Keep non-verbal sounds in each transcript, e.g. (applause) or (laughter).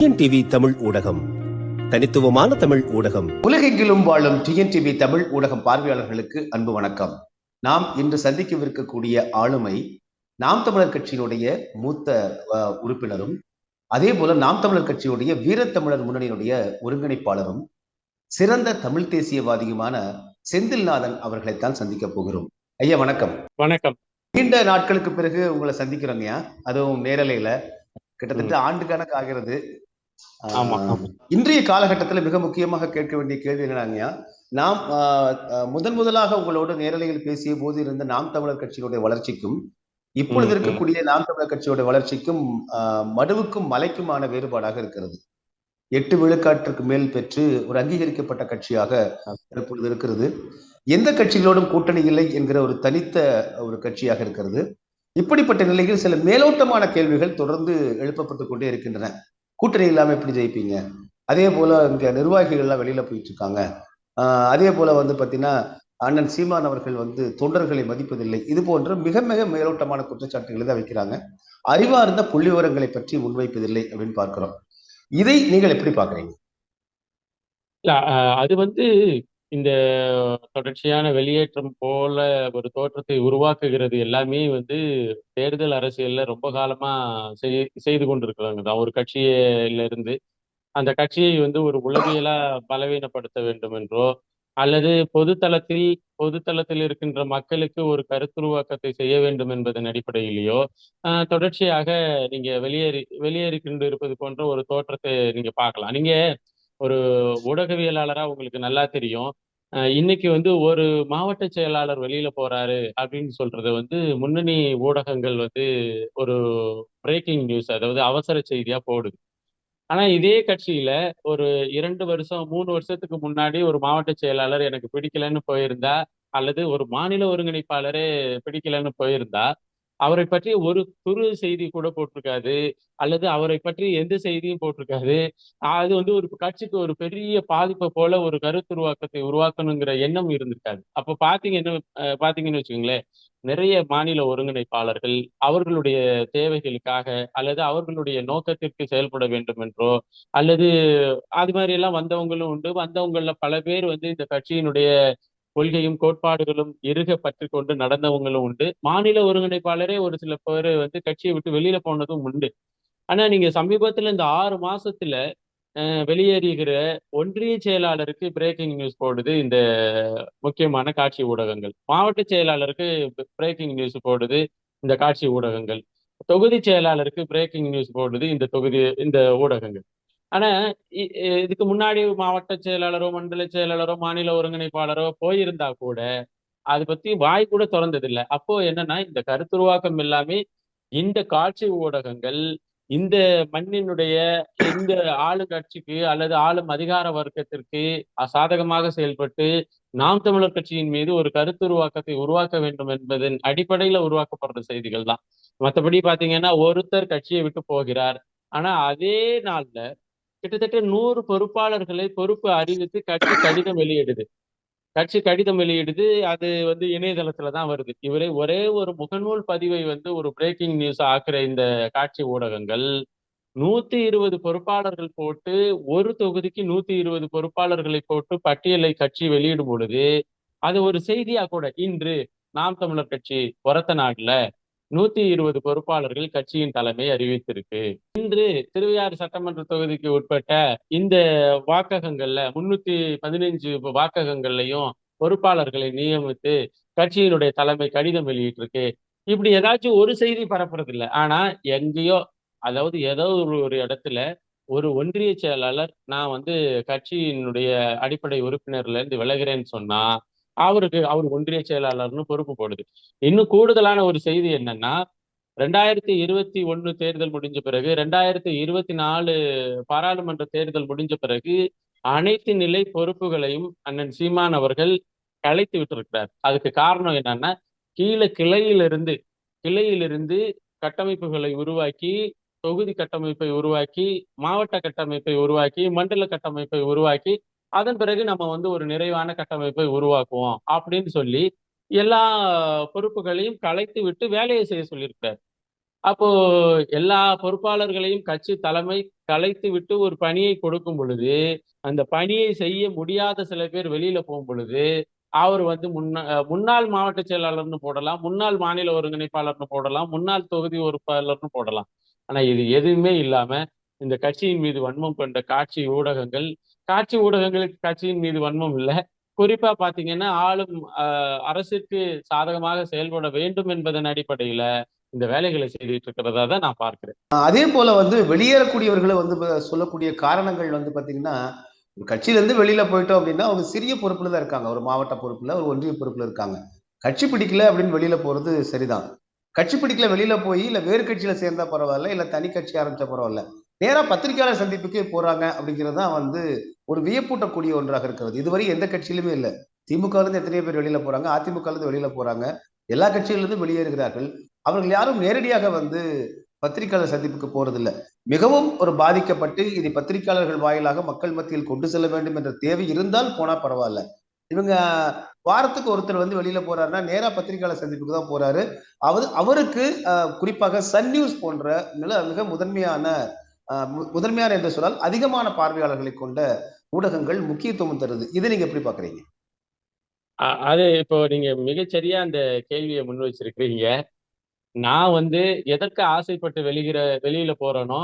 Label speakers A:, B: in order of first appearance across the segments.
A: TV Tamil ஊடகம். தனித்துவமான தமிழ் ஊடகம்.
B: உலகெங்கிலும் வாழும் டிஎன்டிவி தமிழ் ஊடகம் பார்வையாளர்களுக்கு அன்பு வணக்கம். நாம் இன்று சந்திக்கவிருக்கக்கூடிய ஆளுமை நாம் தமிழர் கட்சியினுடைய மூத்த உறுப்பினரும் அதே போல நாம் தமிழர் கட்சியுடைய வீரத்தமிழர் முன்னணியினுடைய ஒருங்கிணைப்பாளரும் சிறந்த தமிழ் தேசியவாதியுமான செந்தில்நாதன் அவர்களைத்தான் சந்திக்க போகிறோம். ஐயா வணக்கம்.
C: வணக்கம்.
B: நீண்ட நாட்களுக்கு பிறகு உங்களை சந்திக்கிறோங்கய்யா அதுவும் நேரலையில. கிட்டத்தட்ட ஆண்டு கணக்கு ஆகிறது. இன்றைய காலகட்டத்தில் மிக முக்கியமாக கேட்க வேண்டிய கேள்வி என்னன்னாங்கய்யா நாம் முதன் முதலாக உங்களோட நேரலையில் பேசிய போது இருந்த நாம் தமிழர் கட்சியினுடைய வளர்ச்சிக்கும் இப்பொழுது. இருக்கக்கூடிய நாம் தமிழர் கட்சியோட வளர்ச்சிக்கும் மடுவுக்கும் மலைக்குமான வேறுபாடாக இருக்கிறது. எட்டு விழுக்காட்டிற்கு மேல் பெற்று ஒரு அங்கீகரிக்கப்பட்ட கட்சியாக இப்பொழுது இருக்கிறது. எந்த கட்சிகளோடும் கூட்டணி இல்லை என்கிற ஒரு தனித்த ஒரு கட்சியாக இருக்கிறது. இப்படிப்பட்ட நிலையில் சில மேலோட்டமான கேள்விகள் தொடர்ந்து எழுப்பப்பட்டு கொண்டே இருக்கின்றன. கூட்டணி இல்லாமல் எப்படி ஜெயிப்பீங்க? அதே போல இங்க நிர்வாகிகள் எல்லாம் வெளியில போயிட்டு இருக்காங்க ஆஹ் அதே போல வந்து பாத்தீங்கன்னா அண்ணன் சீமான் அவர்கள் வந்து தொண்டர்களை மதிப்பதில்லை. இது போன்ற மிக மிக மேலோட்டமான குற்றச்சாட்டுகளை தான் வைக்கிறாங்க. அறிவார்ந்த புள்ளி விவரங்களை பற்றி முன்வைப்பதில்லை அப்படின்னு பார்க்கிறோம். இதை நீங்கள் எப்படி பார்க்குறீங்க?
C: இல்ல அது வந்து இந்த தொடர்ச்சியான வெளியேற்றம் போல ஒரு தோற்றத்தை உருவாக்குகிறது எல்லாமே வந்து தேர்தல் அரசியல்ல ரொம்ப காலமா செய்- செய்து கொண்டிருக்கிறாங்க. தான் ஒரு கட்சியில இருந்து அந்த கட்சியை வந்து ஒரு உளவியலா பலவீனப்படுத்த வேண்டும் என்றோ அல்லது பொதுத்தளத்தில் பொதுத்தளத்தில் இருக்கின்ற மக்களுக்கு ஒரு கருத்துருவாக்கத்தை செய்ய வேண்டும் என்பதன் அடிப்படையிலேயோ தொடர்ச்சியாக நீங்க வெளியேறி வெளியேறி கொண்டு இருப்பது போன்ற ஒரு தோற்றத்தை நீங்க பார்க்கலாம். நீங்க ஒரு ஊடகவியலாளரா உங்களுக்கு நல்லா தெரியும். இன்னைக்கு வந்து ஒரு மாவட்ட செயலாளர் வெளியில போறாரு அப்படின்னு சொல்றது வந்து முன்னணி ஊடகங்கள் வந்து ஒரு பிரேக்கிங் நியூஸ் அதாவது அவசர செய்தியா போடுது. ஆனா இதே கட்சியில ஒரு இரண்டு வருஷம் மூணு வருஷத்துக்கு முன்னாடி ஒரு மாவட்ட செயலாளர் எனக்கு பிடிக்கலன்னு போயிருந்தா அல்லது ஒரு மாநில ஒருங்கிணைப்பாளரே பிடிக்கலன்னு போயிருந்தா அவரை பற்றி ஒரு துரு செய்தி கூட போட்டிருக்காது அல்லது அவரை பற்றி எந்த செய்தியும் போட்டிருக்காது. அது வந்து ஒரு கட்சிக்கு ஒரு பெரிய பாதிப்பை போல ஒரு கருத்துருவாக்கத்தை உருவாக்கணுங்கிற எண்ணம் இருந்திருக்காது. அப்ப பாத்தீங்கன்னு பாத்தீங்கன்னு வச்சுக்கோங்களேன் நிறைய மாநில ஒருங்கிணைப்பாளர்கள் அவர்களுடைய தேவைகளுக்காக அல்லது அவர்களுடைய நோக்கத்திற்கு செயல்பட வேண்டும் என்றோ அல்லது அது மாதிரி எல்லாம் வந்தவங்களும் உண்டு. வந்தவங்கள பல பேர் வந்து இந்த கட்சியினுடைய கொள்கையும் கோட்பாடுகளும் இருக பற்றி கொண்டு நடந்தவங்களும் உண்டு. மாநில ஒருங்கிணைப்பாளரே ஒரு சில பேர் வந்து கட்சியை விட்டு வெளியில போனதும் உண்டு. ஆனா நீங்க சமீபத்துல இந்த ஆறு மாசத்துல வெளியேறுகிற ஒன்றிய செயலாளருக்கு பிரேக்கிங் நியூஸ் போடுது இந்த முக்கியமான காட்சி ஊடகங்கள். மாவட்ட செயலாளருக்கு பிரேக்கிங் நியூஸ் போடுது இந்த காட்சி ஊடகங்கள். தொகுதி செயலாளருக்கு பிரேக்கிங் நியூஸ் போடுது இந்த தொகுதி இந்த ஊடகங்கள். ஆனா இதுக்கு முன்னாடி மாவட்ட செயலாளரோ மண்டல செயலாளரோ மாநில ஒருங்கிணைப்பாளரோ போயிருந்தா கூட அதை பத்தி வாய் கூட திறந்ததில்லை. அப்போ என்னன்னா இந்த கருத்துருவாக்கம் எல்லாமே இந்த காட்சி ஊடகங்கள் இந்த மண்ணினுடைய இந்த ஆளுங்கட்சிக்கு அல்லது ஆளும் அதிகார வர்க்கத்திற்கு சாதகமாக செயல்பட்டு நாம் தமிழர் கட்சியின் மீது ஒரு கருத்துருவாக்கத்தை உருவாக்க வேண்டும் என்பதன் அடிப்படையில உருவாக்கப்படுற செய்திகள் தான். மற்றபடி பாத்தீங்கன்னா ஒருத்தர் கட்சியை விட்டு போகிறார். ஆனா அதே நாள்ல கிட்டத்தட்ட நூறு பொறுப்பாளர்களை பொறுப்பு அறிவித்து கட்சி கடிதம் வெளியிடுது. கட்சி கடிதம் வெளியிடுது. அது வந்து இணையதளத்துல தான் வருது. இவரே ஒரே ஒரு முகநூல் பதிவை வந்து ஒரு பிரேக்கிங் நியூஸ் ஆக்குற இந்த காட்சி ஊடகங்கள். நூத்தி இருபது பொறுப்பாளர்கள் போட்டு ஒரு தொகுதிக்கு நூத்தி இருபது பொறுப்பாளர்களை போட்டு பட்டியலை கட்சி வெளியிடும் பொழுது அது ஒரு செய்தியா கூட இன்று நாம் தமிழர் கட்சி ஒரத்த நாடுல நூத்தி இருபது பொறுப்பாளர்கள் கட்சியின் தலைமை அறிவித்திருக்கு. இன்று திருவையாறு சட்டமன்ற தொகுதிக்கு உட்பட்ட இந்த வாக்ககங்கள்ல முன்னூத்தி பதினைஞ்சு வாக்ககங்கள்லையும் பொறுப்பாளர்களை நியமித்து கட்சியினுடைய தலைமை கடிதம் வெளியிட்டிருக்கு. இப்படி ஏதாச்சும் ஒரு செய்தி பரப்புறது இல்லை ஆனா எங்கேயோ அதாவது ஏதோ ஒரு ஒரு இடத்துல ஒரு ஒன்றிய செயலாளர் நான் வந்து கட்சியினுடைய அடிப்படை உறுப்பினர்ல இருந்து விலகிறேன்னு சொன்னா அவருக்கு அவர் ஒன்றிய செயலாளர்னு பொறுப்பு போடுது. இன்னும் கூடுதலான ஒரு செய்தி என்னன்னா ரெண்டாயிரத்தி இருபத்தி ஒன்று தேர்தல் முடிஞ்ச பிறகு ரெண்டாயிரத்தி இருபத்தி நாலு பாராளுமன்ற தேர்தல் முடிஞ்ச பிறகு அனைத்து நிலை பொறுப்புகளையும் அண்ணன் சீமான் அவர்கள் கலைத்து விட்டிருக்கிறார். அதுக்கு காரணம் என்னன்னா கீழே கிளையிலிருந்து கிளையிலிருந்து கட்டமைப்புகளை உருவாக்கி தொகுதி கட்டமைப்பை உருவாக்கி மாவட்ட கட்டமைப்பை உருவாக்கி மண்டல கட்டமைப்பை உருவாக்கி அதன் பிறகு நம்ம வந்து ஒரு நிறைவான கட்டமைப்பை உருவாக்குவோம் அப்படின்னு சொல்லி எல்லா பொறுப்புகளையும் கலைத்து விட்டு வேலையை செய்ய சொல்லியிருக்கிறார். அப்போ எல்லா பொறுப்பாளர்களையும் கட்சி தலைமை கலைத்து விட்டு ஒரு பணியை கொடுக்கும் பொழுது அந்த பணியை செய்ய முடியாத சில பேர் வெளியில போகும் பொழுது அவர் வந்து முன்னா முன்னாள் மாவட்ட செயலாளர்னு போடலாம் முன்னாள் மாநில ஒருங்கிணைப்பாளர்னு போடலாம் முன்னாள் தொகுதி பொறுப்பாளர்னு போடலாம். ஆனா இது எதுவுமே இல்லாம இந்த கட்சியின் மீது வன்மம் கொண்ட காட்சி ஊடகங்கள் காட்சி ஊடகங்களுக்கு கட்சியின் மீது வன்மம் இல்லை. குறிப்பா பாத்தீங்கன்னா ஆளும் அரசுக்கு அரசிற்கு சாதகமாக செயல்பட வேண்டும் என்பதன் அடிப்படையில இந்த வேலைகளை செய்துட்டு இருக்கிறதா தான் நான் பார்க்கிறேன்.
B: அதே போல வந்து வெளியேறக்கூடியவர்களை வந்து சொல்லக்கூடிய காரணங்கள் வந்து பாத்தீங்கன்னா ஒரு கட்சியில வெளியில போயிட்டோம் அப்படின்னா அவங்க சிறிய பொறுப்புல தான் இருக்காங்க. ஒரு மாவட்ட பொறுப்புல ஒரு ஒன்றிய பொறுப்புல இருக்காங்க. கட்சி பிடிக்கல அப்படின்னு வெளியில போறது சரிதான். கட்சி பிடிக்கல வெளியில போய் இல்ல வேறு கட்சியில சேர்ந்தா பரவாயில்ல இல்ல தனி கட்சி ஆரம்பிச்சா பரவாயில்ல. நேராக பத்திரிகையாளர் சந்திப்புக்கே போறாங்க அப்படிங்கிறது தான் வந்து ஒரு வியப்பூட்டக்கூடிய ஒன்றாக இருக்கிறது. இதுவரை எந்த கட்சியிலுமே இல்லை. திமுகலேருந்து எத்தனையோ பேர் வெளியில போறாங்க. அதிமுக இருந்து வெளியில போறாங்க. எல்லா கட்சிகளிலிருந்து வெளியேறுகிறார்கள். அவர்கள் யாரும் நேரடியாக வந்து பத்திரிகையாளர் சந்திப்புக்கு போறதில்லை. மிகவும் ஒரு பாதிக்கப்பட்டு இதை பத்திரிகையாளர்கள் வாயிலாக மக்கள் மத்தியில் கொண்டு செல்ல வேண்டும் என்ற தேவை இருந்தால் போனா பரவாயில்ல. இவங்க வாரத்துக்கு ஒருத்தர் வந்து வெளியில போறாருன்னா நேரா பத்திரிகையாளர் சந்திப்புக்கு தான் போறாரு. அவர் அவருக்கு குறிப்பாக சன் நியூஸ் போன்ற மிக மிக முதன்மையான முதன்மையான என்று சொன்னால் அதிகமான பார்வையாளர்களை கொண்ட ஊடகங்கள் முக்கியத்துவம் தருது. இதை நீங்க எப்படி பாக்குறீங்க
C: அ- அது இப்போ நீங்க மிகச்சரியா அந்த கேள்வியை முன் வச்சிருக்கிறீங்க. நான் வந்து எதற்கு ஆசைப்பட்டு வெளிகிற வெளியில போறேனோ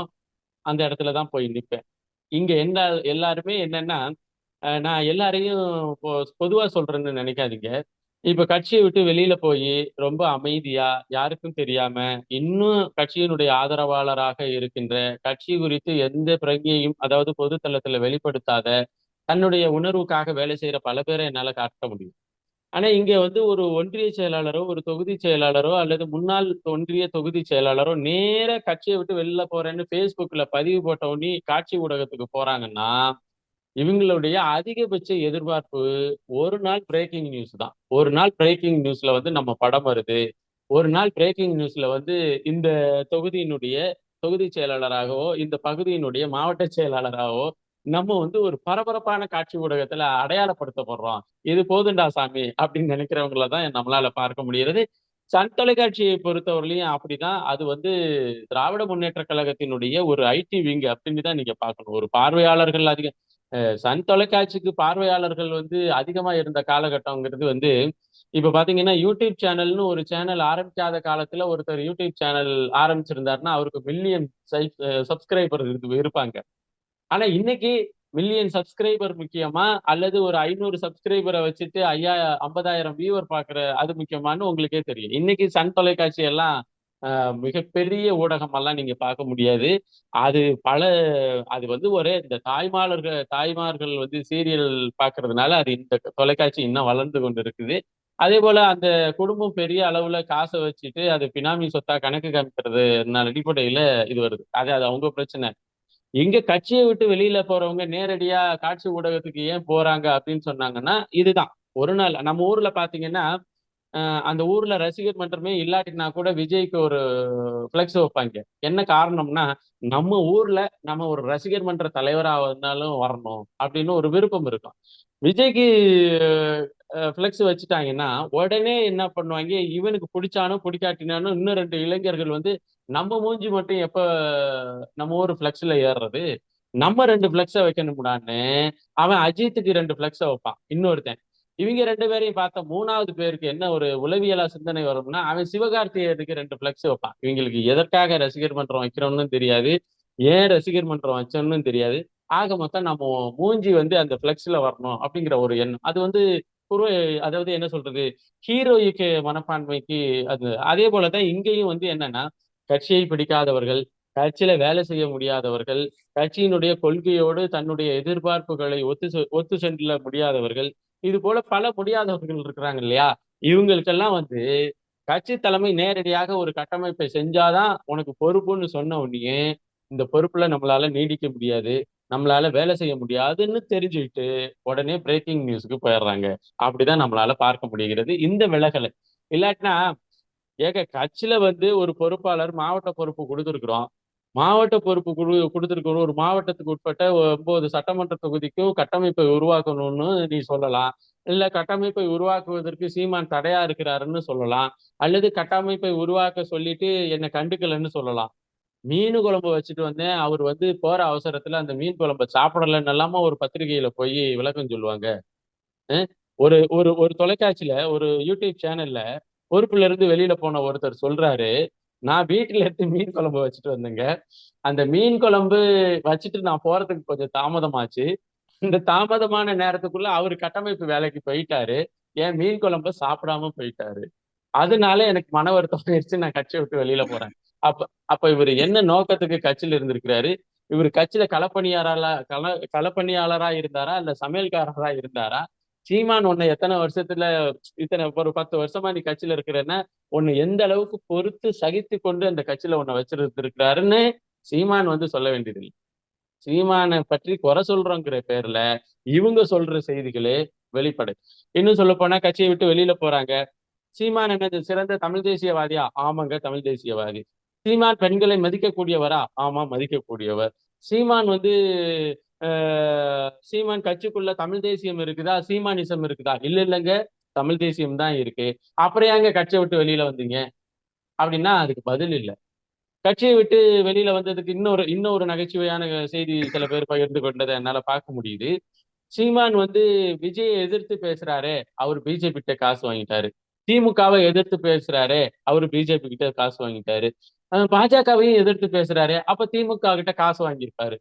C: அந்த இடத்துல தான் போய் நிற்பேன் இங்க என்ன எல்லாருமே என்னன்னா நான் எல்லாரையும் பொதுவா சொல்றேன்னு நினைக்காதீங்க. இப்ப கட்சியை விட்டு வெளியில போய் ரொம்ப அமைதியா யாருக்கும் தெரியாம இன்னும் கட்சியினுடைய ஆதரவாளராக இருக்கின்ற கட்சி குறித்து எந்த பிரಜ್ಞையும் அதாவது பொது தளத்துல வெளிப்படுத்தாத தன்னுடைய உணர்வுக்காக வேலை செய்யற பல பேரை என்னால காட்ட முடியும். ஆனா இங்க வந்து ஒரு ஒன்றிய செயலாளரோ ஒரு தொகுதி செயலாளரோ அல்லது முன்னாள் ஒன்றிய தொகுதி செயலாளரோ நேர கட்சியை விட்டு வெளில போறேன்னு பேஸ்புக்ல பதிவு போட்ட உடனே காட்சி ஊடகத்துக்கு போறாங்கன்னா இவங்களுடைய அதிகபட்ச எதிர்பார்ப்பு ஒரு நாள் பிரேக்கிங் நியூஸ் தான். ஒரு நாள் பிரேக்கிங் நியூஸ்ல வந்து நம்ம படம் வருது. ஒரு நாள் பிரேக்கிங் நியூஸ்ல வந்து இந்த தொகுதியினுடைய தொகுதி செயலாளராகவோ இந்த பகுதியினுடைய மாவட்ட செயலாளராகவோ நம்ம வந்து ஒரு பரபரப்பான காட்சி ஊடகத்துல அடையாளப்படுத்தப்படுறோம். இது போதுண்டா சாமி? அப்படின்னு நினைக்கிறவங்கள தான் நம்மளால பார்க்க முடிகிறது. சன் தொலைக்காட்சியை பொறுத்தவரையிலையும் அப்படிதான். அது வந்து திராவிட முன்னேற்ற கழகத்தினுடைய ஒரு ஐடி விங் அப்படின்னு தான் நீங்க பார்க்கணும். ஒரு பார்வையாளர்கள் அதிகம். சன் தொலைக்காட்சிக்கு பார்வையாளர்கள் வந்து அதிகமா இருந்த காலகட்டங்கிறது வந்து இப்ப பாத்தீங்கன்னா யூடியூப் சேனல்னு ஒரு சேனல் ஆரம்பிக்காத காலத்துல ஒருத்தர் யூடியூப் சேனல் ஆரம்பிச்சிருந்தாருன்னா அவருக்கு மில்லியன் சப்ஸ்கிரைபர் இருப்பாங்க. ஆனா இன்னைக்கு மில்லியன் சப்ஸ்கிரைபர் முக்கியமா அல்லது ஒரு ஐநூறு சப்ஸ்கிரைபரை வச்சுட்டு ஐயா ஐம்பதாயிரம் வியூவர் பாக்குற அது முக்கியமான்னு உங்களுக்கே தெரியும். இன்னைக்கு சன் தொலைக்காட்சி எல்லாம் மிகப்பெரிய ஊடகம் எல்லாம் நீங்க பார்க்க முடியாது. அது பல அது வந்து ஒரே இந்த தாய்மார்கள் தாய்மார்கள் வந்து சீரியல் பார்க்கறதுனால அது இந்த தொலைக்காட்சி இன்னும் வளர்ந்து கொண்டு இருக்குது அதே போல அந்த குடும்பம் பெரிய அளவுல காசை வச்சுட்டு அது பினாமி சொத்தா கணக்கு காமிக்கிறது அடிப்படையில இது வருது. அது அது அவங்க பிரச்சனை. எங்க கட்சியை விட்டு வெளியில போறவங்க நேரடியா காட்சி ஊடகத்துக்கு ஏன் போறாங்க அப்படின்னு சொன்னாங்கன்னா இதுதான். ஒரு நாள் நம்ம ஊர்ல பாத்தீங்கன்னா அந்த ஊர்ல ரசிகர் மன்றமே இல்லாட்டினா கூட விஜய்க்கு ஒரு ஃபிளெக்ஸ் வைப்பாங்க. என்ன காரணம்னா நம்ம ஊர்ல நம்ம ஒரு ரசிகர் மன்ற தலைவரா இருந்தாலும் வரணும் அப்படின்னு ஒரு விருப்பம் இருக்கும். விஜய்க்கு ஃப்ளெக்ஸ் வச்சுட்டாங்கன்னா உடனே என்ன பண்ணுவாங்க? இவனுக்கு பிடிச்சானோ பிடிக்காட்டினானோ இன்னும் ரெண்டு இளைஞர்கள் வந்து நம்ம மூஞ்சி மட்டும் எப்ப நம்ம ஊர் ஃப்ளெக்ஸ்ல ஏறுறது? நம்ம ரெண்டு ஃபிளெக்ஸை வைக்கணும்டான்னு அவன் அஜித்துக்கு ரெண்டு ஃப்ளெக்ஸை வைப்பான். இன்னொருத்தன். இவங்க ரெண்டு பேரையும் பார்த்த மூணாவது பேருக்கு என்ன ஒரு உளவியலா சிந்தனை வரும்னா அவன் சிவகார்த்திகேயனுக்கு ரெண்டு பிளக்ஸ் வைப்பான். இவங்களுக்கு எதற்காக ரசிகர் மன்றம் வைக்கிறோம்னு தெரியாது. ஏன் ரசிகர் மன்றம் வச்சோம்னு தெரியாது. ஆக மொத்தம் நம்ம மூஞ்சி வந்து அந்த ஃபிளெக்ஸ்ல வரணும் அப்படிங்கிற ஒரு எண்ணம். அது வந்து குரு அதாவது என்ன சொல்றது? ஹீரோயிக்கு மனப்பான்மைக்கு அது அதே போலதான் இங்கேயும் வந்து என்னன்னா கட்சியை பிடிக்காதவர்கள் கட்சியில வேலை செய்ய முடியாதவர்கள் கட்சியினுடைய கொள்கையோடு தன்னுடைய எதிர்பார்ப்புகளை ஒத்து செ- ஒத்து செல்ல முடியாதவர்கள் இது போல பல முடியாதவர்கள் இருக்கிறாங்க இல்லையா? இவங்களுக்கெல்லாம் வந்து கட்சி தலைமை நேரடியாக ஒரு கட்டமைப்பை செஞ்சாதான் உனக்கு பொறுப்புன்னு சொன்ன உடனே இந்த பொறுப்புல நம்மளால நீடிக்க முடியாது நம்மளால வேலை செய்ய முடியாதுன்னு தெரிஞ்சுக்கிட்டு உடனே பிரேக்கிங் நியூஸ்க்கு போயிடுறாங்க. அப்படிதான் நம்மளால பார்க்க முடிகிறது இந்த விலகலை. இல்லாட்டினா ஏக கட்சியில வந்து ஒரு பொறுப்பாளர் மாவட்ட பொறுப்பு கொடுத்துருக்குறோம். மாவட்ட பொறுப்பு குழு கொடுத்துருக்கிறோம் ஒரு மாவட்டத்துக்கு உட்பட்ட ஒன்பது சட்டமன்ற தொகுதிக்கும் கட்டமைப்பை உருவாக்கணும்னு நீ சொல்லலாம். இல்ல கட்டமைப்பை உருவாக்குவதற்கு சீமான் தடையா இருக்கிறாருன்னு சொல்லலாம். அல்லது கட்டமைப்பை உருவாக்க சொல்லிட்டு என்னை கண்டுக்கலன்னு சொல்லலாம். மீன் குழம்பு வச்சுட்டு வந்தேன். அவர் வந்து போற அவசரத்துல அந்த மீன் குழம்ப சாப்பிடலன்னு எல்லாம ஒரு பத்திரிகையில போய் விளக்கம் சொல்லுவாங்க. அஹ் ஒரு ஒரு ஒரு தொலைக்காட்சியில ஒரு யூடியூப் சேனல்ல பொறுப்புல இருந்து வெளியில போன ஒருத்தர் சொல்றாரு. நான் வீட்டுல இருந்து மீன் குழம்பு வச்சுட்டு வந்தேங்க. அந்த மீன் குழம்பு வச்சுட்டு நான் போறதுக்கு கொஞ்சம் தாமதமாச்சு. இந்த தாமதமான நேரத்துக்குள்ள அவர் கட்டமைப்பு வேலைக்கு போயிட்டாரு. ஏன் மீன் குழம்பு சாப்பிடாம போயிட்டாரு. அதனால எனக்கு மன வருத்தம் ஆயிடுச்சு. நான் கட்சியை விட்டு வெளியில போறேன். அப்ப அப்ப இவர் என்ன நோக்கத்துக்கு கட்சியில இருந்திருக்கிறாரு? இவர் கட்சியில களப்பணியாளரா கள களப்பணியாளரா இருந்தாரா? இல்ல சமையல்காரரா இருந்தாரா? சீமான் உன்னை எத்தனை வருஷத்துல இத்தனை ஒரு பத்து வருஷமா நீ கட்சியில இருக்கிறன்னா உன்னை எந்த அளவுக்கு பொறுத்து சகித்து கொண்டு அந்த கட்சியில உன்னை வச்சிருந்திருக்கிறாருன்னு சீமான் வந்து சொல்ல வேண்டியதில்லை. சீமானை பற்றி குறை சொல்றோங்கிற பேர்ல இவங்க சொல்ற செய்திகளே வெளிப்படை. இன்னும் சொல்ல போனா கட்சியை விட்டு வெளியில போறாங்க. சீமான் என்னது சிறந்த தமிழ் தேசியவாதியா? ஆமாங்க தமிழ் தேசியவாதி. சீமான் பெண்களை மதிக்கக்கூடியவரா? ஆமா மதிக்கக்கூடியவர். சீமான் வந்து சீமான் கட்சிக்குள்ள தமிழ் தேசியம் இருக்குதா? சீமானிசம் இருக்குதா? இல்ல இல்லைங்க. தமிழ் தேசியம் தான் இருக்கு. அப்புறம் ஏங்க கட்சியை விட்டு வெளியில வந்தீங்க? அப்படின்னா அதுக்கு பதில் இல்லை. கட்சியை விட்டு வெளியில வந்ததுக்கு இன்னொரு இன்னொரு நகைச்சுவையான செய்தி சில பேர் பகிர்ந்து கொண்டதை என்னால பார்க்க முடியுது. சீமான் வந்து விஜயை எதிர்த்து பேசுறாரு அவர் பிஜேபி கிட்ட காசு வாங்கிட்டாரு. திமுகவை எதிர்த்து பேசுறாரு அவர் பிஜேபி கிட்ட காசு வாங்கிட்டாரு. பாஜகவையும் எதிர்த்து பேசுறாரு அப்ப திமுக கிட்ட காசு வாங்கியிருப்பாரு.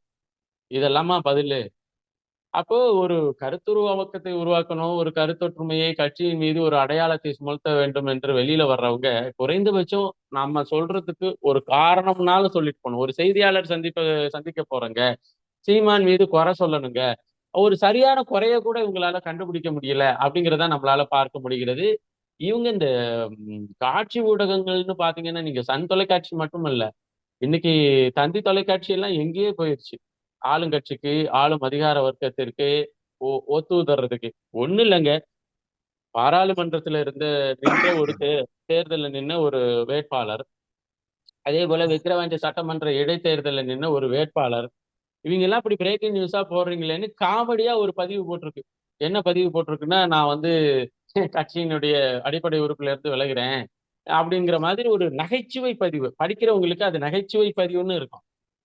C: இதெல்லாமா பதிலு? அப்போ ஒரு கருத்துருவாக்கத்தை உருவாக்கணும் ஒரு கருத்தொற்றுமையை கட்சியின் மீது ஒரு அடையாளத்தை சுமத்த வேண்டும் என்று வெளியில வர்றவங்க குறைந்தபட்சம் நம்ம சொல்றதுக்கு ஒரு காரணம்னாலும் சொல்லிட்டு போகணும். ஒரு செய்தியாளர் சந்திப்ப சந்திக்க போறங்க சீமான் மீது குறை சொல்லணுங்க ஒரு சரியான குறைய கூட இவங்களால கண்டுபிடிக்க முடியல அப்படிங்கிறத நம்மளால பார்க்க முடிகிறது. இவங்க இந்த காட்சி ஊடகங்கள்னு பாத்தீங்கன்னா நீங்க சன் தொலைக்காட்சி மட்டும் இல்ல இன்னைக்கு தந்தி தொலைக்காட்சி எல்லாம் எங்கேயே போயிருச்சு. ஆளுங்கட்சிக்கு ஆளும் அதிகார வர்க்கத்திற்கு ஒ- ஒத்துதர்றதுக்கு ஒண்ணு இல்லைங்க. பாராளுமன்றத்துல இருந்த நின்ற ஒரு தே தேர்தலில் நின்ன ஒரு வேட்பாளர் அதே போல விக்கிரவாண்டி சட்டமன்ற இடைத்தேர்தலில் நின்ன ஒரு வேட்பாளர். இவங்க எல்லாம் இப்படி பிரேக்கிங் நியூஸா போடுறீங்களேன்னு காமெடியா ஒரு பதிவு போட்டிருக்கு. என்ன பதிவு போட்டிருக்குன்னா நான் வந்து கட்சியினுடைய அடிப்படை உறுப்புல இருந்து விலகுறேன் அப்படிங்கிற மாதிரி ஒரு நகைச்சுவை பதிவு. படிக்கிறவங்களுக்கு அது நகைச்சுவை பதிவுன்னு இருக்கும்.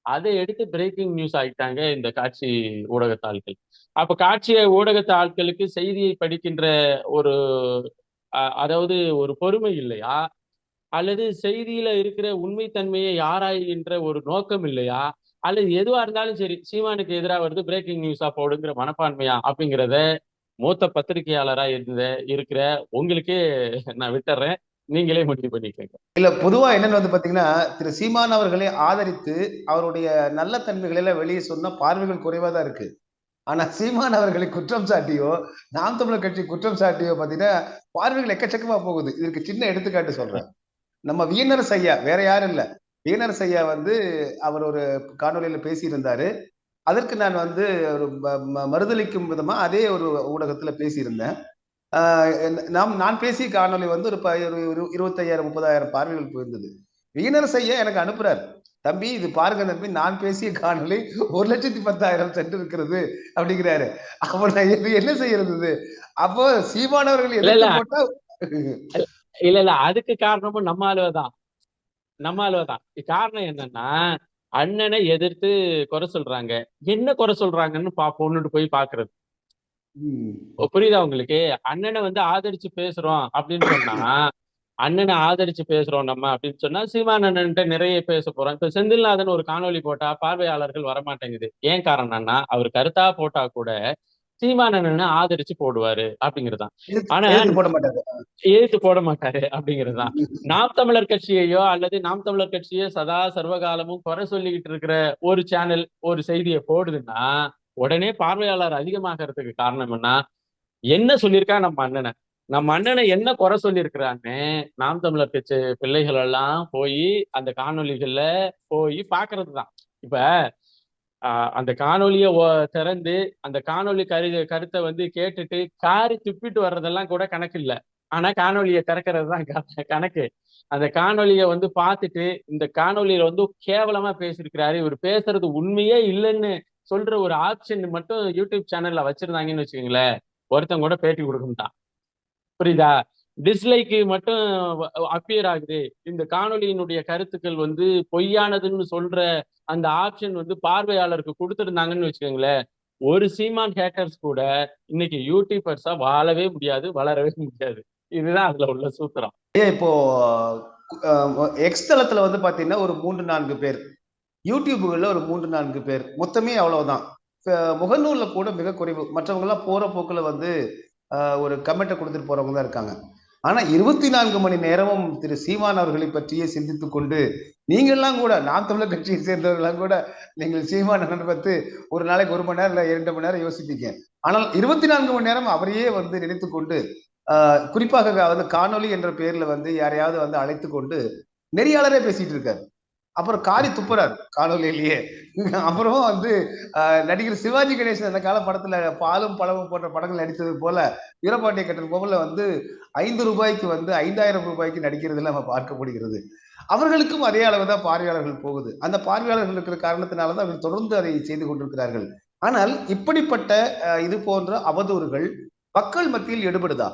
C: அதை எடுத்து பிரேக்கிங் நியூஸ் ஆகிட்டாங்க இந்த காட்சி ஊடகத்தாள்கள் அப்ப காட்சிய ஊடகத்தாள்களுக்கு செய்தியை படிக்கின்ற ஒரு அதாவது ஒரு பொறுமை இல்லையா? அல்லது செய்தியில இருக்கிற உண்மைத்தன்மையை ஆராய்கின்ற ஒரு நோக்கம் இல்லையா? அல்லது எதுவா இருந்தாலும் சரி சீமானுக்கு எதிராக வருது பிரேக்கிங் நியூஸா போடுங்கிற மனப்பான்மையா அப்படிங்கிறத மூத்த பத்திரிகையாளரா இருந்த இருக்கிற உங்களுக்கே நான் விட்டுறேன். நீங்களே முடிவு பண்ணிக்கோங்க.
B: இல்ல பொதுவா என்னன்னு வந்து பாத்தீங்கன்னா திரு சீமான் அவர்களை ஆதரித்து அவருடைய நல்ல தன்மைகளை எல்லாம் வெளியே சொன்னா பார்வைகள் குறைவா தான் இருக்கு. ஆனா சீமான் அவர்களை குற்றம் சாட்டியோ நாம் தமிழர் கட்சி குற்றம் சாட்டியோ பாத்தீங்கன்னா பார்வைகள் எக்கச்சக்கமா போகுது. இதற்கு சின்ன எடுத்துக்காட்டு சொல்றேன். நம்ம வீணரசு ஐயா வேற யாரும் இல்ல. வீணரசு ஐயா வந்து அவர் ஒரு காணொலியில பேசியிருந்தாரு. அதற்கு நான் வந்து ஒரு ம- ம- மறுதளிக்கும் விதமா அதே ஒரு ஊடகத்துல பேசியிருந்தேன். நாம் நான் பேசிய காணொளி வந்து ஒரு இருபத்தையாயிரம் முப்பதாயிரம் பார்வைகள் போயிருந்தது வீணரசு ஐயா எனக்கு அனுப்புறார். தம்பி இது பாருங்க தம்பி நான் பேசிய காணொளி ஒரு லட்சத்தி பத்தாயிரம் சென்று இருக்கிறது அப்படிங்கிறாரு. அப்ப நான் இது என்ன செய்யறது? அப்போ சீமானவர்கள் (laughs)
C: இல்ல, இல்ல. அதுக்கு காரணமும் நம்ம ஆளுவதான். நம்ம ஆளுவதான். காரணம் என்னன்னா அண்ணனை எதிர்த்து குறை சொல்றாங்க. என்ன குறை சொல்றாங்கன்னு பாப்போம்னு போய் பாக்குறது. புரியுதா உங்களுக்கு? அண்ணனை வந்து ஆதரிச்சு பேசுறோம் அப்படின்னு சொன்னா அண்ணனை ஆதரிச்சு பேசுறோம் நம்ம அப்படின்னு சொன்னா சீமான் அண்ணன்ட்ட நிறைய பேச போறோம். இப்ப செந்தில்நாதன் ஒரு காணொளி போட்டா பார்வையாளர்கள் வரமாட்டேங்குது. ஏன் காரணம்னா அவர் கருத்தா போட்டா கூட சீமான் அண்ணனை ஆதரிச்சு போடுவாரு அப்படிங்கிறதுதான். ஆனா-
B: போட மாட்டாரு.
C: ஏத்து போட மாட்டாரு அப்படிங்கிறதுதான். (laughs) நாம் தமிழர் கட்சியையோ அல்லது நாம் தமிழர் கட்சியோ சதா சர்வகாலமும் குறை சொல்லிக்கிட்டு இருக்கிற ஒரு சேனல் ஒரு செய்தியை போடுதுன்னா உடனே பார்வையாளர் அதிகமாகிறதுக்கு காரணம் என்ன? என்ன சொல்லியிருக்கா நம்ம அண்ணனை? நம்ம அண்ணனை என்ன குறை சொல்லியிருக்கிறான்னு நாம் தமிழர் கட்சி பிள்ளைகள் எல்லாம் போய் அந்த காணொலிகள்ல போய் பாக்குறது தான் இப்ப ஆஹ் அந்த காணொலிய திறந்து அந்த காணொளி கரு கருத்தை வந்து கேட்டுட்டு காரி துப்பிட்டு வர்றதெல்லாம் கூட கணக்கு இல்லை. ஆனா காணொலியை திறக்கிறது தான் கணக்கு. அந்த காணொலியை வந்து பார்த்துட்டு இந்த காணொலியில வந்து கேவலமா பேசியிருக்கிறாரு. இவர் பேசுறது உண்மையே இல்லைன்னு சொல்ற ஒரு ஆப்ஷன் மட்டும் யூடியூப் சேனல்ல வச்சிருந்தாங்கன்னு வச்சுக்கோங்களேன் ஒருத்தன் கூட பேட்டி கொடுக்கமாட்டான். புரியுதா? டிஸ்லைக்கு மட்டும் அப்பியர் ஆகுது. இந்த காணொலியினுடைய கருத்துக்கள் வந்து பொய்யானதுன்னு சொல்ற அந்த ஆப்ஷன் வந்து பார்வையாளருக்கு கொடுத்துருந்தாங்கன்னு வச்சுக்கோங்களேன் ஒரு சீமான் ஹேக்கர்ஸ் கூட இன்னைக்கு யூடியூபர்ஸா வாழவே முடியாது வளரவே முடியாது. இதுதான் அதுல உள்ள சூத்திரம்.
B: ஏன் இப்போ எக்ஸ் தளத்துல வந்து பாத்தீங்கன்னா ஒரு மூன்று நான்கு பேர் யூடியூபுகளில் ஒரு மூன்று நான்கு பேர். மொத்தமே அவ்வளவுதான். முகநூலில் கூட மிக குறைவு. மற்றவங்கெல்லாம் போகிற போக்கில் வந்து ஒரு கமெண்ட்டை கொடுத்துட்டு போறவங்க தான் இருக்காங்க. ஆனால் இருபத்தி நான்கு மணி நேரமும் திரு சீமான் அவர்களை பற்றியே சிந்தித்து கொண்டு நீங்கள்லாம் கூட நாம் தமிழர் கட்சியை சேர்ந்தவர்களாம் கூட நீங்கள் சீமான் பார்த்து ஒரு நாளைக்கு ஒரு மணி நேரம் இல்லை இரண்டு மணி நேரம் யோசிப்பீங்க. ஆனால் இருபத்தி நான்கு மணி நேரம் அவரையே வந்து நினைத்து கொண்டு குறிப்பாக வந்து காணொளி என்ற பெயரில் வந்து யாரையாவது வந்து அழைத்து கொண்டு நெறியாளரே பேசிட்டு இருக்காரு. அப்புறம் காரி துப்புறாரு காணொலியிலேயே அப்புறம் வந்து நடிகர் சிவாஜி கணேசன் அந்த கால படத்துல பாலும் பழமும் போன்ற படங்கள் நடித்தது போல வீரபாண்டிய கட்டன் போல வந்து ஐந்து ரூபாய்க்கு வந்து ஐந்தாயிரம் ரூபாய்க்கு நடிக்கிறதுல நம்ம பார்க்க முடிகிறது. அவர்களுக்கும் அதே அளவு தான் பார்வையாளர்கள் போகுது. அந்த பார்வையாளர்கள் இருக்கிற காரணத்தினால தான் அவர்கள் தொடர்ந்து அதை செய்து கொண்டிருக்கிறார்கள். ஆனால் இப்படிப்பட்ட இது போன்ற அவதூறுகள் மக்கள் மத்தியில் எடுபடுதா?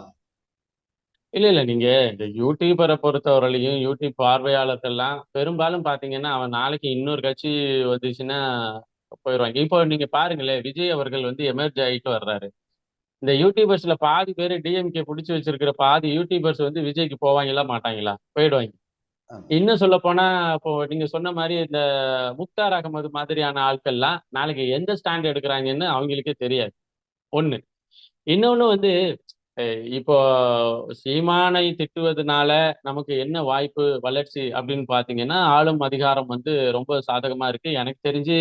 C: இல்ல இல்ல. நீங்க இந்த யூடியூபரை பொறுத்தவரையிலையும் யூடியூப் பார்வையாளர்கள்லாம் பெரும்பாலும் பாத்தீங்கன்னா அவன் நாளைக்கு இன்னொரு கட்சி வந்துச்சுன்னா போயிடுவாங்க இப்போ நீங்க பாருங்களேன் விஜய் அவர்கள் வந்து எமர்ஜி ஆயிட்டு வர்றாரு. இந்த யூடியூபர்ஸ்ல பாதி பேர் டிஎம்கே பிடிச்சி வச்சிருக்கிற பாதி யூடியூபர்ஸ் வந்து விஜய்க்கு போவாங்களா மாட்டாங்களா? போயிடுவாங்க. இன்னும் சொல்ல போனா இப்போ நீங்க சொன்ன மாதிரி இந்த முக்தார் அகமது மாதிரியான ஆட்கள்லாம் நாளைக்கு எந்த ஸ்டாண்ட் எடுக்கிறாங்கன்னு அவங்களுக்கே தெரியாது. ஒண்ணு. இன்னொன்னு வந்து இப்போ சீமானை திட்டுவதனால நமக்கு என்ன வாய்ப்பு வளர்ச்சி அப்படின்னு பாத்தீங்கன்னா ஆளும் அதிகாரம் வந்து ரொம்ப சாதகமா இருக்கு. எனக்கு தெரிஞ்சு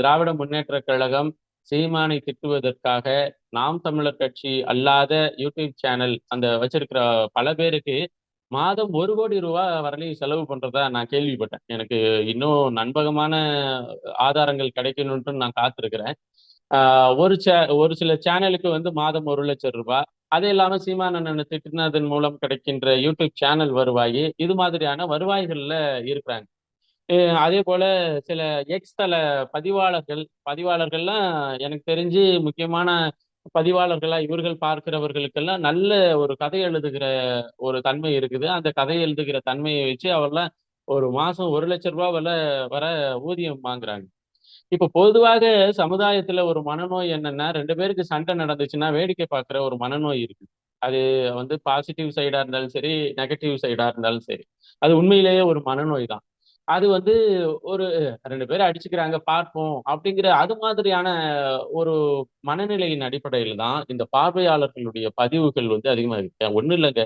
C: திராவிட முன்னேற்ற கழகம் சீமானை திட்டுவதற்காக நாம் தமிழர் கட்சி அல்லாத யூடியூப் சேனல் அந்த வச்சிருக்கிற பல பேருக்கு மாதம் ஒரு கோடி ரூபாய் வரலையும் செலவு பண்றதா நான் கேள்விப்பட்டேன். எனக்கு இன்னும் நண்பகமான ஆதாரங்கள் கிடைக்கணும்ட்டு நான் காத்திருக்கிறேன். ஒரு சே ஒரு சில சேனலுக்கு வந்து மாதம் ஒரு லட்சம் ரூபாய் அது இல்லாம சீமானண்ணனை திட்டினதன் மூலம் கிடைக்கின்ற யூடியூப் சேனல் வருவாய் இது மாதிரியான வருவாய்கள்ல இருக்கிறாங்க. அதே போல சில எக்ஸ் தல பதிவாளர்கள் பதிவாளர்கள்லாம் எனக்கு தெரிஞ்சு முக்கியமான பதிவாளர்களா இவர்கள் பார்க்கிறவர்களுக்கெல்லாம் நல்ல ஒரு கதை எழுதுகிற ஒரு தன்மை இருக்குது. அந்த கதை எழுதுகிற தன்மையை வச்சு அவர்லாம் ஒரு மாசம் ஒரு லட்ச ரூபாய் வர வர ஊதியம் வாங்குறாங்க. இப்ப பொதுவாக சமுதாயத்துல ஒரு மனநோய் என்னன்னா ரெண்டு பேருக்கு சண்டை நடந்துச்சுன்னா வேடிக்கை பார்க்குற ஒரு மனநோய் இருக்கு. அது வந்து பாசிட்டிவ் சைடா இருந்தாலும் சரி நெகட்டிவ் சைடா இருந்தாலும் சரி. அது உண்மையிலேயே ஒரு மனநோய் தான். அது வந்து ஒரு ரெண்டு பேரும் அடிச்சுக்கிறாங்க பார்ப்போம் அப்படிங்கிற அது மாதிரியான ஒரு மனநிலையின் அடிப்படையில் தான் இந்த பார்வையாளர்களுடைய பதிவுகள் வந்து அதிகமாக இருக்கு. ஒன்றும் இல்லைங்க.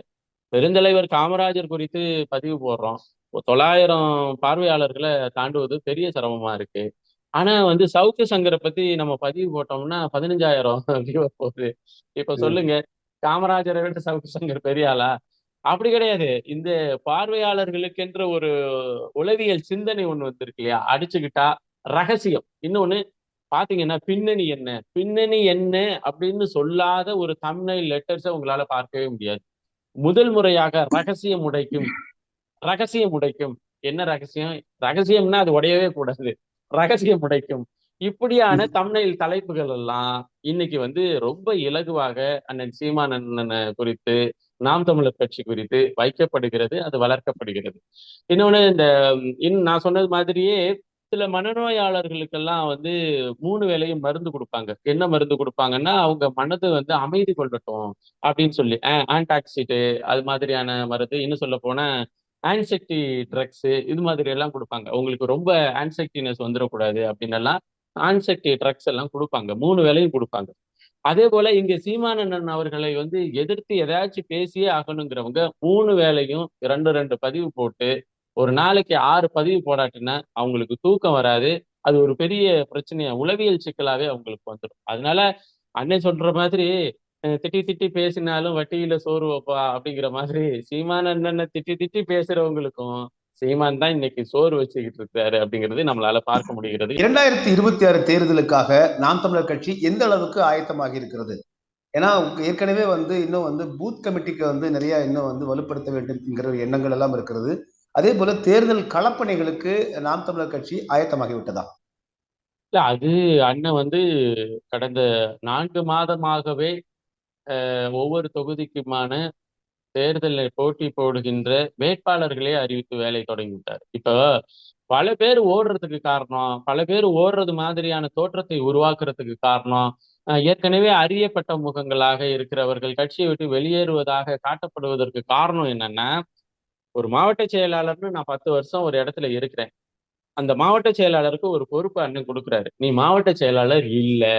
C: பெருந்தலைவர் காமராஜர் குறித்து பதிவு போடுறோம். தொள்ளாயிரம் பார்வையாளர்களை தாண்டுவது பெரிய சிரமமா இருக்கு. ஆனா வந்து சவுக்கு சங்கரை பத்தி நம்ம பதிவு போட்டோம்னா பதினஞ்சாயிரம் வியூவர் போகுது இப்ப சொல்லுங்க காமராஜரை விட சவுக்கு சங்கர் பெரிய ஆளா? அப்படி கிடையாது. இந்த பார்வையாளர்களுக்கென்ற ஒரு உளவியல் சிந்தனை ஒண்ணு வந்திருக்கு இல்லையா? அடிச்சுக்கிட்டா ரகசியம். இன்னொன்னு பாத்தீங்கன்னா பின்னணி என்ன? பின்னணி என்ன அப்படின்னு சொல்லாத ஒரு தமிழ் லெட்டர்ஸை உங்களால பார்க்கவே முடியாது. முதல் முறையாக ரகசியம் உடைக்கும். ரகசியம் உடைக்கும். என்ன ரகசியம்? ரகசியம்னா அது உடையவே கூடாது. ரகசியம் உடைக்கும். இப்படியான தமிழில் தலைப்புகள் எல்லாம் இன்னைக்கு வந்து ரொம்ப இலகுவாக அண்ணன் சீமான் குறித்து நாம் தமிழர் கட்சி குறித்து வைக்கப்படுகிறது அது வளர்க்கப்படுகிறது. இன்னொன்னு இந்த இன்னும் நான் சொன்னது மாதிரியே சில மனநோயாளர்களுக்கெல்லாம் வந்து மூணு வேளையும் மருந்து கொடுப்பாங்க. என்ன மருந்து கொடுப்பாங்கன்னா அவங்க மனது வந்து அமைதி கொள்ளட்டும் அப்படின்னு சொல்லி ஆன்டாக்சிட்டு அது மாதிரியான மருந்து. இன்னும் சொல்ல போனா ஆன்சைட்டி ட்ரக்ஸ் இது மாதிரி எல்லாம் கொடுப்பாங்க. உங்களுக்கு ரொம்ப ஆன்சைட்டினஸ் வந்துடக்கூடாது அப்படின்னு எல்லாம் ஆன்சைட்டி ட்ரக்ஸ் எல்லாம் கொடுப்பாங்க. மூணு வேலையும் கொடுப்பாங்க. அதே போல இங்க சீமானந்தன் அவர்களை வந்து எதிர்த்து எதாச்சும் பேசியே ஆகணுங்கிறவங்க மூணு வேலையும் ரெண்டு ரெண்டு பதிவு போட்டு ஒரு நாளைக்கு ஆறு பதிவு போடாட்டினா அவங்களுக்கு தூக்கம் வராது. அது ஒரு பெரிய பிரச்சனையா உளவியல் சிக்கலாவே அவங்களுக்கு வந்துடும் அதனால அண்ணன் சொல்ற மாதிரி திட்டி திட்டி பேசினாலும் வட்டியில சோறு வைப்பா அப்படிங்கிற மாதிரி சீமான் அண்ணனை திட்டி திட்டி பேசுறவங்களுக்கும் சீமான் தான் இன்னைக்கு சோறு வச்சுக்கிட்டு இருக்காரு அப்படிங்கிறது நம்மளால பார்க்க முடிகிறது.
B: இரண்டாயிரத்தி இருபத்தி ஆறு தேர்தலுக்காக நாம் தமிழர் கட்சி எந்த அளவுக்கு ஆயத்தமாக இருக்கிறது? ஏன்னா ஏற்கனவே வந்து இன்னும் வந்து பூத் கமிட்டிக்கு வந்து நிறைய இன்னும் வந்து வலுப்படுத்த வேண்டும் என்கிற எண்ணங்கள் எல்லாம் இருக்கிறது. அதே போல தேர்தல் களப்பணிகளுக்கு நாம் தமிழர் கட்சி ஆயத்தமாகி விட்டதா?
C: இல்ல அது அண்ணன் வந்து கடந்த நான்கு மாதமாகவே ஒவ்வொரு தொகுதிக்குமான தேர்தலில் போட்டி போடுகின்ற வேட்பாளர்களே அறிவித்து வேலை தொடங்கிவிட்டார். இப்போ பல பேர் ஓடுறதுக்கு காரணம் பல பேர் ஓடுறது மாதிரியான தோற்றத்தை உருவாக்குறதுக்கு காரணம் ஏற்கனவே அறியப்பட்ட முகங்களாக இருக்கிறவர்கள் கட்சியை விட்டு வெளியேறுவதாக காட்டப்படுவதற்கு காரணம் என்னன்னா ஒரு மாவட்ட செயலாளர்னு நான் பத்து வருஷம் ஒரு இடத்துல இருக்கிறேன். அந்த மாவட்ட செயலாளருக்கு ஒரு பொறுப்பு அண்ணன் கொடுக்குறாரு. நீ மாவட்ட செயலாளர் இல்லை.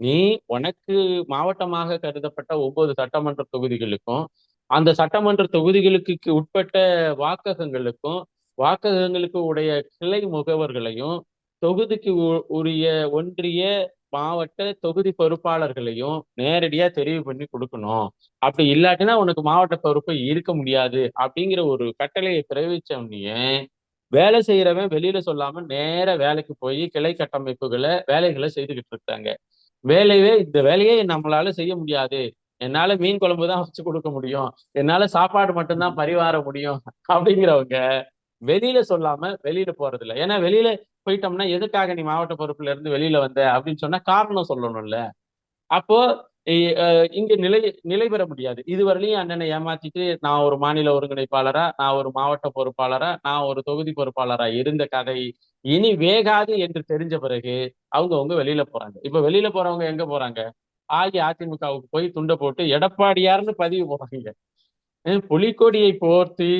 C: நீ உனக்கு மாவட்டமாக கருதப்பட்ட ஒவ்வொரு சட்டமன்ற தொகுதிகளுக்கும் அந்த சட்டமன்ற தொகுதிகளுக்கு உட்பட்ட வாக்ககங்களுக்கும் வாக்ககங்களுக்கு உடைய கிளை முகவர்களையும் தொகுதிக்கு உ- உரிய ஒன்றிய மாவட்ட தொகுதி பொறுப்பாளர்களையும் நேரடியா தெரிவு பண்ணி கொடுக்கணும். அப்படி இல்லாட்டினா உனக்கு மாவட்ட பொறுப்பு இருக்க முடியாது அப்படிங்கிற ஒரு கட்டளையை பிறப்பிச்ச உடனே வேலை செய்யறவன் வெளியில சொல்லாம நேர வேலைக்கு போய் கிளை கட்டமைப்புகளை வேலைகளை செய்துகிட்டு இருக்காங்க. வேலையே இந்த வேலையை நம்மளால செய்ய முடியாது. என்னால மீன் குழம்பு தான் வச்சு கொடுக்க முடியும். என்னால சாப்பாடு மட்டும்தான் பரிவார முடியும். அப்படிங்கிறவங்க வெளியில சொல்லாம வெளியில போறது இல்லை ஏன்னா வெளியில போயிட்டோம்னா எதுக்காக நீ மாவட்ட பொறுப்புல இருந்து வெளியில வந்த? அப்படின்னு சொன்னா காரணம் சொல்லணும்ல. அப்போ இங்க நிலை நிலை பெற முடியாது. இதுவரையிலையும் அண்ணனை ஏமாத்திட்டு நான் ஒரு மாநில ஒருங்கிணைப்பாளரா நான் ஒரு மாவட்ட பொறுப்பாளரா நான் ஒரு தொகுதி பொறுப்பாளரா இருந்த கதை இனி வேகாது என்று தெரிஞ்ச பிறகு அவங்க அவங்க வெளியில போறாங்க. இப்ப வெளியில போறவங்க எங்க போறாங்க? அஇஅதிமுகவுக்கு போய் துண்டை போட்டு எடப்பாடியார்னு பதிவு போடுறாங்க. புலிக்கொடியை போர்த்தி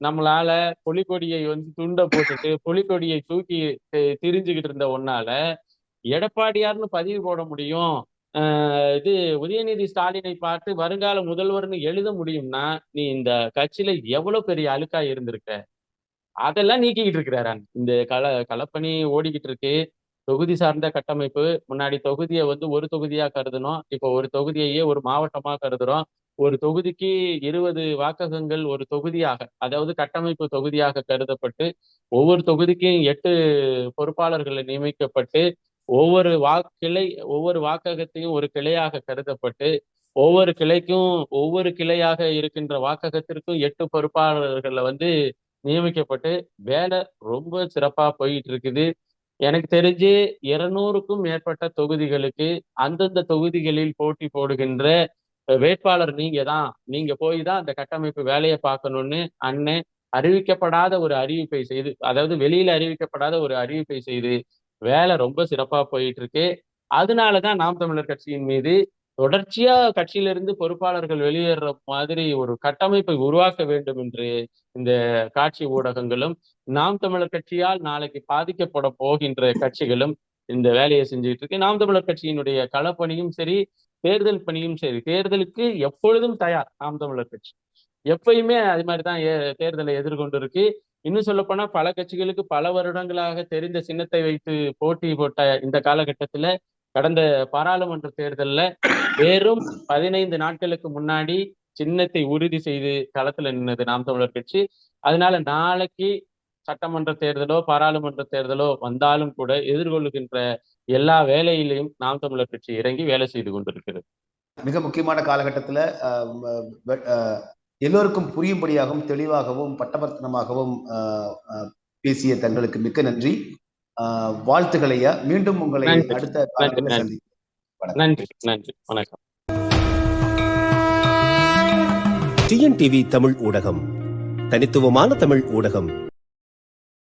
C: நம்மளால புலிக்கொடியை வந்து துண்டை போட்டுட்டு புலிக்கொடியை தூக்கி திரிஞ்சுக்கிட்டு திரிஞ்சுகிட்டு இருந்த ஒன்னால எடப்பாடியார்னு பதிவு போட முடியும். ஆஹ் இது உதயநிதி ஸ்டாலினை பார்த்து வருங்கால முதல்வர்னு எழுத முடியும்னா நீ இந்த கட்சியில எவ்வளவு பெரிய அழுக்கா இருந்திருக்க? அதெல்லாம் நீக்கிக்கிட்டு இருக்கிறாரு இந்த கல களப்பணி ஓடிக்கிட்டு இருக்கு. தொகுதி சார்ந்த கட்டமைப்பு. முன்னாடி தொகுதியை வந்து ஒரு தொகுதியா கருதுனோம் இப்போ ஒரு தொகுதியையே ஒரு மாவட்டமா கருதுறோம். ஒரு தொகுதிக்கு இருபது வாக்ககங்கள் ஒரு தொகுதியாக அதாவது கட்டமைப்பு தொகுதியாக கருதப்பட்டு ஒவ்வொரு தொகுதிக்கும் எட்டு பொறுப்பாளர்கள் நியமிக்கப்பட்டு ஒவ்வொரு வாக்கிளை ஒவ்வொரு வாக்ககத்தையும் ஒரு கிளையாக கருதப்பட்டு ஒவ்வொரு கிளைக்கும் ஒவ்வொரு கிளையாக இருக்கின்ற வாக்ககத்திற்கும் எட்டு பொறுப்பாளர்களை வந்து நியமிக்கப்பட்டு வேலை ரொம்ப சிறப்பாக போயிட்டு இருக்குது எனக்கு தெரிஞ்சு இருநூறுக்கும் மேற்பட்ட தொகுதிகளுக்கு அந்தந்த தொகுதிகளில் போட்டி போடுகின்ற வேட்பாளர் நீங்க தான். நீங்க போய் தான் அந்த கட்டமைப்பு வேலையை பார்க்கணும்னு அண்ணன் அறிவிக்கப்படாத ஒரு அறிவிப்பை செய்து அதாவது வெளியில அறிவிக்கப்படாத ஒரு அறிவிப்பை செய்து வேலை ரொம்ப சிறப்பா போயிட்டு இருக்கு அதனாலதான் நாம் தமிழர் கட்சியின் மீது தொடர்ச்சியா கட்சியிலிருந்து பொறுப்பாளர்கள் வெளியேற மாதிரி ஒரு கட்டமைப்பை உருவாக்க வேண்டும் என்று இந்த காட்சி ஊடகங்களும் நாம் தமிழர் கட்சியால் நாளைக்கு பாதிக்கப்பட போகின்ற கட்சிகளும் இந்த வேலையை செஞ்சுட்டு இருக்கு. நாம் தமிழர் கட்சியினுடைய களப்பணியும் சரி தேர்தல் பணியும் சரி தேர்தலுக்கு எப்பொழுதும் தயார் நாம் தமிழர் கட்சி. எப்பயுமே அது மாதிரிதான் ஏ- தேர்தலை எதிர்கொண்டு இருக்கு இன்னும் சொல்ல போனா பல கட்சிகளுக்கு பல வருடங்களாக தெரிந்த சின்னத்தை வைத்து போட்டி போட்ட இந்த காலகட்டத்துல கடந்த பாராளுமன்ற தேர்தல்ல வெறும் பதினைந்து நாட்களுக்கு முன்னாடி சின்னத்தை உறுதி செய்து களத்துல நின்னது நாம் தமிழர் கட்சி. அதனால நாளைக்கு சட்டமன்ற தேர்தலோ பாராளுமன்ற தேர்தலோ வந்தாலும் கூட எதிர்கொள்ளுகின்ற எல்லா வேலையிலையும் நாம் தமிழர் கட்சி இறங்கி வேலை செய்து கொண்டிருக்கிறது.
B: மிக முக்கியமான காலகட்டத்துல எல்லோருக்கும் புரியும்படியாகவும் தெளிவாகவும் பட்டபர்த்தனமாகவும் பேசிய தங்களுக்கு மிக்க நன்றி. வாழ்த்துக்கள் ஐயா மீண்டும் உங்களை
C: நன்றி.
B: அடுத்த
C: நன்றி. நன்றி. வணக்கம்.
A: டிஎன்டிவி தமிழ் ஊடகம். தனித்துவமான தமிழ் ஊடகம்.